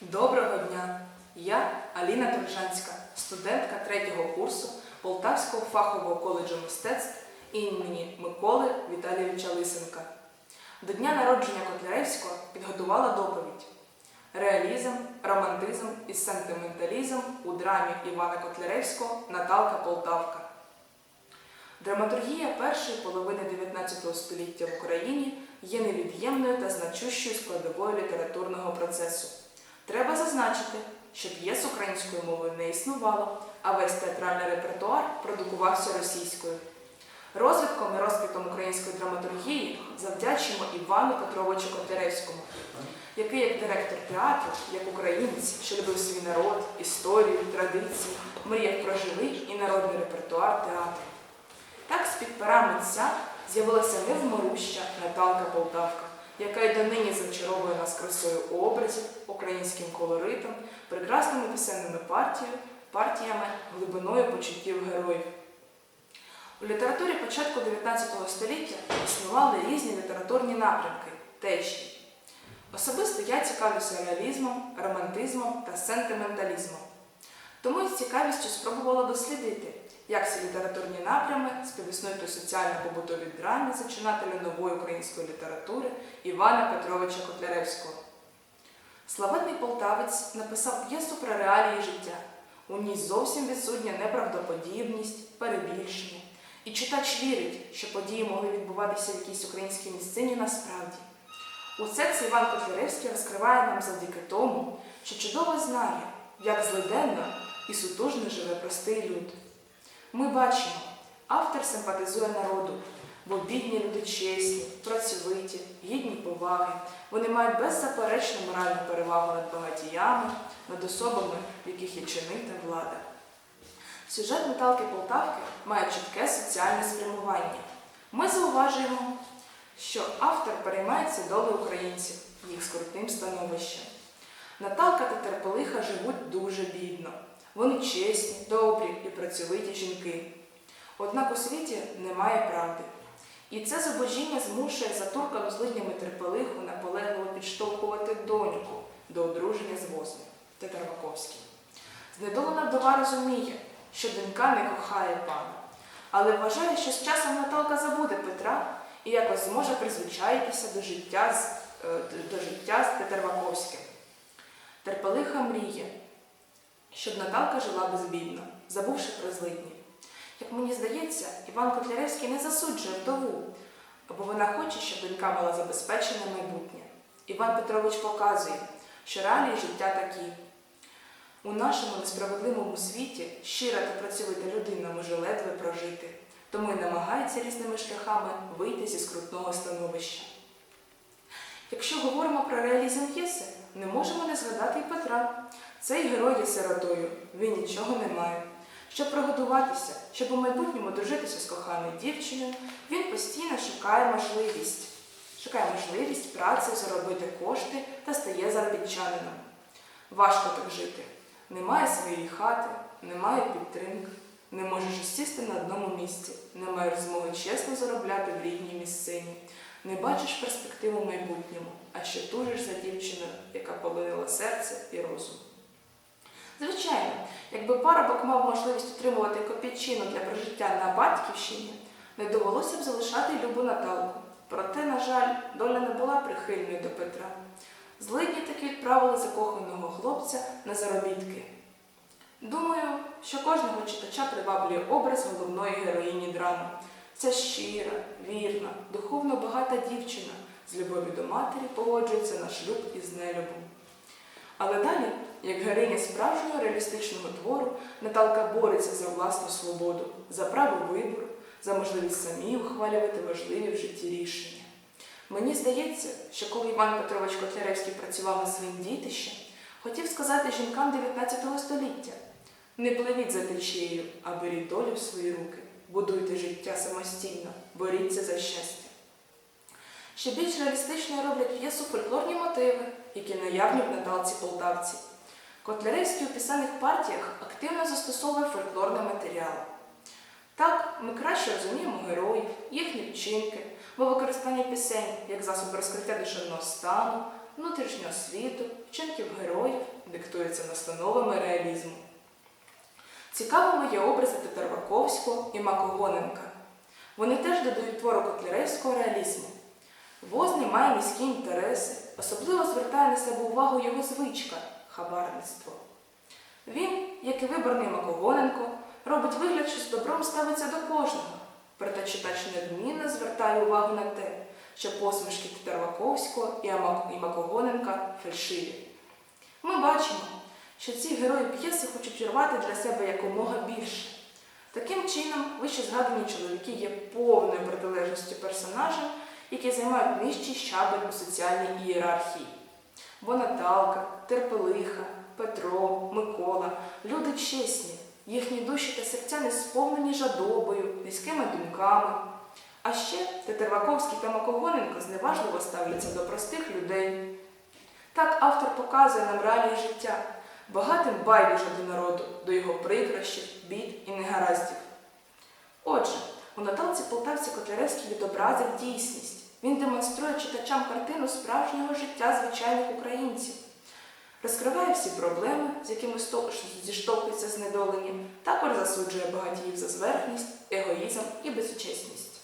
Доброго дня! Я Аліна Торжанська, студентка третього курсу Полтавського фахового коледжу мистецтв імені Миколи Віталійовича Лисенка. До дня народження Котляревського підготувала доповідь Реалізм, романтизм і сентименталізм у драмі Івана Котляревського Наталка Полтавка. Драматургія першої половини 19 століття в Україні є невід'ємною та значущою складовою літературного процесу. Треба зазначити, що п'єс українською мовою не існувало, а весь театральний репертуар продукувався російською. Розвитком і розквітом української драматургії завдячуємо Івану Петровичу Котляревському, який як директор театру, як українець, що любив свій народ, історію, традиції, мріяв про живий і народний репертуар театру. Так з-під пера митця з'явилася невмируща Наталка Полтавка, яка й донині зачаровує нас красою образів, українським колоритом, прекрасними пісенними партіями, партіями, глибиною почуттів героїв. У літературі початку 19 століття існували різні літературні напрямки, течії. Особисто я цікавлюся реалізмом, романтизмом та сентименталізмом. Тому із цікавістю спробувала дослідити, як ці літературні напрями співіснують у соціально-побутовій драмі зачинателя нової української літератури Івана Петровича Котляревського. Славетний полтавець написав п'єсу про реалії життя. У ній зовсім відсутня неправдоподібність, перебільшення. І читач вірить, що події могли відбуватися в якійсь українській місцині насправді. Усе це Іван Котляревський розкриває нам завдяки тому, що чудово знає, як злиденно і сутужно живе простий люд. Ми бачимо, автор симпатизує народу, бо бідні люди чесні, працьовиті, гідні поваги. Вони мають беззаперечну моральну перевагу над багатіями, над особами, в яких є чини та влада. Сюжет Наталки Полтавки має чітке соціальне спрямування. Ми зауважуємо, що автор переймається долею українців, їх скрутним становищем. Наталка та Терполиха живуть дуже бідно. Вони чесні, добрі і працьовиті жінки. Однак у світі немає правди. І це зубожіння змушує затуркану злиднями Терполиху наполегливо підштовхувати доньку до одруження з возним Тетерваковським. Знедолена вдова розуміє, що донька не кохає пана, але вважає, що з часом Наталка забуде Петра і якось зможе призвичаїтися до життя з, е, до життя з Тетерваковським. Терпелиха мріє, щоб Наталка жила безбідно, забувши про злидні. Як мені здається, Іван Котляревський не засуджує вдову, бо вона хоче, щоб донька мала забезпечене майбутнє. Іван Петрович показує, що реалії життя такі. У нашому несправедливому світі щира та працьовита людина може ледве прожити, тому й намагається різними шляхами вийти зі скрутного становища. Якщо говоримо про реалізм п'єси, не можемо не згадати і Петра. Цей герой є сиротою, він нічого не має. Щоб приготуватися, щоб у майбутньому дружитися з коханою дівчиною, він постійно шукає можливість, шукає можливість праці заробити кошти та стає заробітчанином. Важко так жити. Немає своєї хати, немає підтримки, не можеш сісти на одному місці, не маєш змоги чесно заробляти в рідній місцині, не бачиш перспективу майбутньому, а ще тужиш за дівчиною, яка полонила серце і розум. Звичайно, якби парубок мав можливість отримувати копійчину для прожиття на батьківщині, не довелося б залишати любу Наталку. Проте, на жаль, доля не була прихильною до Петра. Злидні таки відправили закоханого хлопця на заробітки. Думаю, що кожного читача приваблює образ головної героїні драми. Це щира, вірна, духовно багата дівчина з любов'ю до матері погоджується на шлюб із нелюбом. Але далі, як героїня справжнього реалістичного твору, Наталка бореться за власну свободу, за право вибору, за можливість самі ухвалювати важливі в житті рішення. Мені здається, що коли Іван Петрович Котляревський працював над своїм дітищем, хотів сказати жінкам 19 століття не пливіть за течією, а беріть долю в свої руки, будуйте життя самостійно, боріться за щастя. Ще більш реалістичною роблять п'єсу фольклорні мотиви, які наявні в Наталці Полтавці. Котляревський у пісенних партіях активно застосовує фольклорний матеріал. Так, ми краще розуміємо героїв, їхні вчинки, бо використання пісень як засоб розкриття душевного стану, внутрішнього світу, вчинків героїв диктуються настановами реалізму. Цікавими є образи Татарваковського і Макогоненка. Вони теж додають твору котляревського реалізму. Має міські інтереси, особливо звертає на себе увагу його звичка хабарництво. Він, як і виборний Макогоненко, робить вигляд, що з добром ставиться до кожного, проте читач неодмінно звертає увагу на те, що посмішки Татарваковського і Макогоненка фальшиві. Ми бачимо, що ці герої п'єси хочуть вірвати для себе якомога більше. Таким чином, вище згадані чоловіки є повною протилежністю персонажам, які займають нижчий щабель у соціальній ієрархії. Бо Наталка, Терпелиха, Петро, Микола люди чесні, їхні душі та серця не сповнені жадобою, низькими думками. А ще Тетерваковський та Макогоненко зневажливо ставляться до простих людей. Так автор показує нам реалії життя, багатим байдуже до народу, до його прикрощів, бід і негараздів. Отже, у Наталці Полтавці Котляревський відобразив дійсність. Він демонструє читачам картину справжнього життя звичайних українців, розкриває всі проблеми, з якими зіштовхуються знедолені, також засуджує багатіїв за зверхність, егоїзм і безчесність.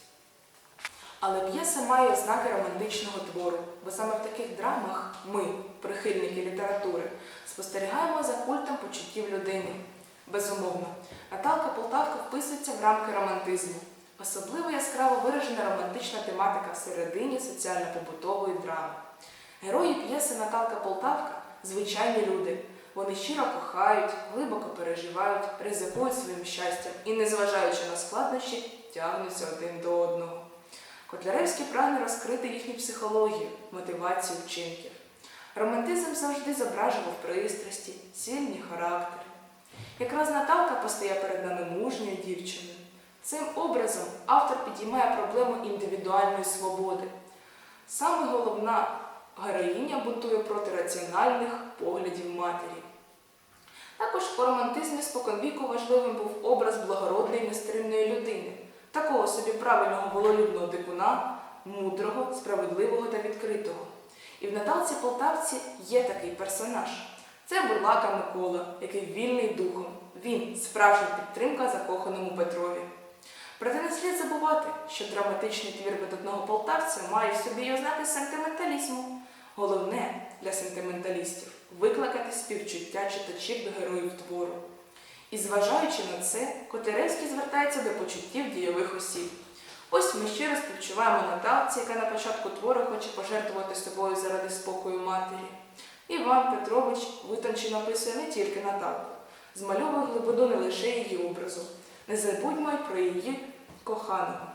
Але п'єса має ознаки романтичного твору, бо саме в таких драмах ми, прихильники літератури, спостерігаємо за культом почуттів людини. Безумовно, Наталка Полтавка вписується в рамки романтизму. Особливо яскраво виражена романтична тематика всередині соціально-побутової драми. Герої п'єси Наталка Полтавка звичайні люди. Вони щиро кохають, глибоко переживають, ризикують своїм щастям і, незважаючи на складнощі, тягнуться один до одного. Котляревський прагне розкрити їхню психологію, мотивацію вчинків. Романтизм завжди зображував пристрасті, сильні характери. Якраз Наталка постає перед нами мужньою дівчиною. Цим образом автор підіймає проблему індивідуальної свободи. Саме головна героїня бунтує проти раціональних поглядів матері. Також у романтизмі споконвіку важливим був образ благородної нестримної людини, такого собі правильного вололюбного дикуна, мудрого, справедливого та відкритого. І в Наталці Полтавці є такий персонаж. Це бурлака Микола, який вільний духом. Він справжня підтримка закоханому Петрові. Проте не слід забувати, що драматичний твір видатного полтавця має в собі й ознаки сентименталізму. Головне для сентименталістів викликати співчуття читачів до героїв твору. І зважаючи на це, Котляревський звертається до почуттів дійових осіб. Ось ми щиро співчуваємо Наталці, яка на початку твору хоче пожертвувати собою заради спокою матері. Іван Петрович витончено описує не тільки Наталку, змальовує глибину не лише її образу. Не забудьмо й про її коханого.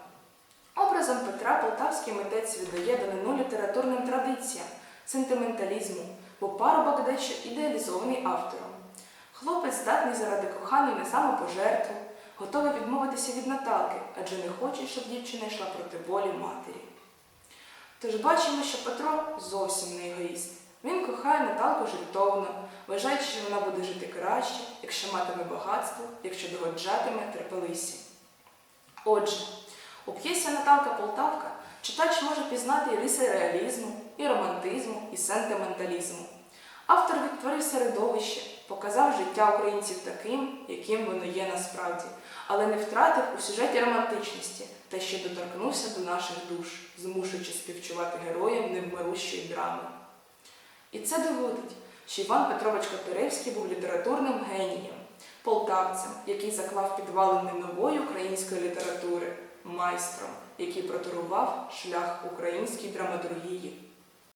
Образом Петра полтавський митець віддає данину літературним традиціям, сентименталізму, бо парубок дещо ідеалізований автором. Хлопець здатний заради коханої на самопожертву, готовий відмовитися від Наталки, адже не хоче, щоб дівчина йшла проти волі матері. Тож бачимо, що Петро зовсім не егоїст. Він кохає Наталку жертовно, вважаючи, що вона буде жити краще, якщо матиме багатство, якщо догоджатиме терпелисі. Отже, у п'єсі Наталка Полтавка читач може пізнати і риси реалізму, і романтизму, і сентименталізму. Автор відтворив середовище, показав життя українців таким, яким воно є насправді, але не втратив у сюжеті романтичності та ще доторкнувся до наших душ, змушуючи співчувати героям невмирущої драми. І це доводить, що Іван Петрович Котляревський був літературним генієм, полтавцем, який заклав підвалини нової української літератури, майстром, який проторував шлях українській драматургії.